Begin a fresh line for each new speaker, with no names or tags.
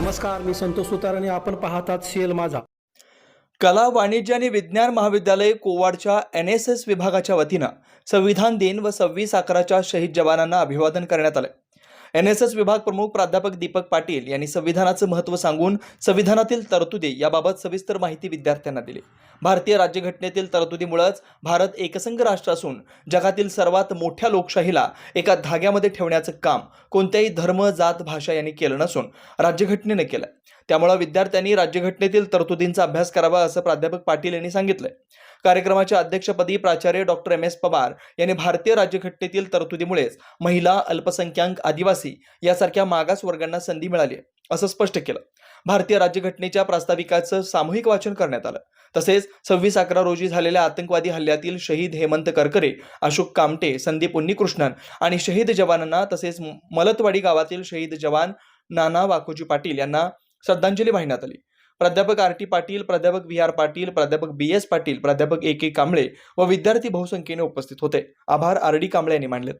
नमस्कार मी संतोष सुतार आणि आपण पाहतात सीएल माझा.
कला वाणिज्य आणि विज्ञान महाविद्यालय कोवाडच्या एन एस एस विभागाच्या वतीनं संविधान दिन व सव्वीस अकराच्या शहीद जवानांना अभिवादन करण्यात आलं. एन एस एस विभाग प्रमुख प्राध्यापक दीपक पाटील यांनी संविधानाचं महत्त्व सांगून संविधानातील तरतुदी याबाबत सविस्तर माहिती विद्यार्थ्यांना दिली. भारतीय राज्यघटनेतील तरतुदीमुळेच भारत एकसंघ राष्ट्र असून जगातील सर्वात मोठ्या लोकशाहीला एका धाग्यामध्ये ठेवण्याचं काम कोणत्याही धर्म जात भाषा यांनी केलं नसून राज्यघटनेनं केलं त्यामुळे विद्यार्थ्यांनी राज्यघटनेतील तरतुदींचा अभ्यास करावा असं प्राध्यापक पाटील यांनी सांगितलंय. कार्यक्रमाच्या अध्यक्षपदी प्राचार्य डॉक्टर एम. एस. पवार यांनी भारतीय राज्यघटनेतील तरतुदीमुळेच महिला अल्पसंख्याक आदिवासी यासारख्या मागास वर्गांना संधी मिळाली असं स्पष्ट केलं. भारतीय राज्यघटनेच्या प्रास्ताविकाचं सामूहिक वाचन करण्यात आलं. तसेच सव्वीस अकरा रोजी झालेल्या आतंकवादी हल्ल्यातील शहीद हेमंत करकरे अशोक कामटे संदीप उन्नीकृष्णन आणि शहीद जवानांना तसेच मलतवाडी गावातील शहीद जवान नाना वाकोजी पाटील यांना श्रद्धांजली वाहण्यात आली. प्राध्यापक आर टी पाटील प्राध्यापक व्ही आर पाटील प्राध्यापक बी एस पाटील प्राध्यापक ए के कांबळे व विद्यार्थी बहुसंख्येने उपस्थित होते. आभार आर डी कांबळे यांनी मानले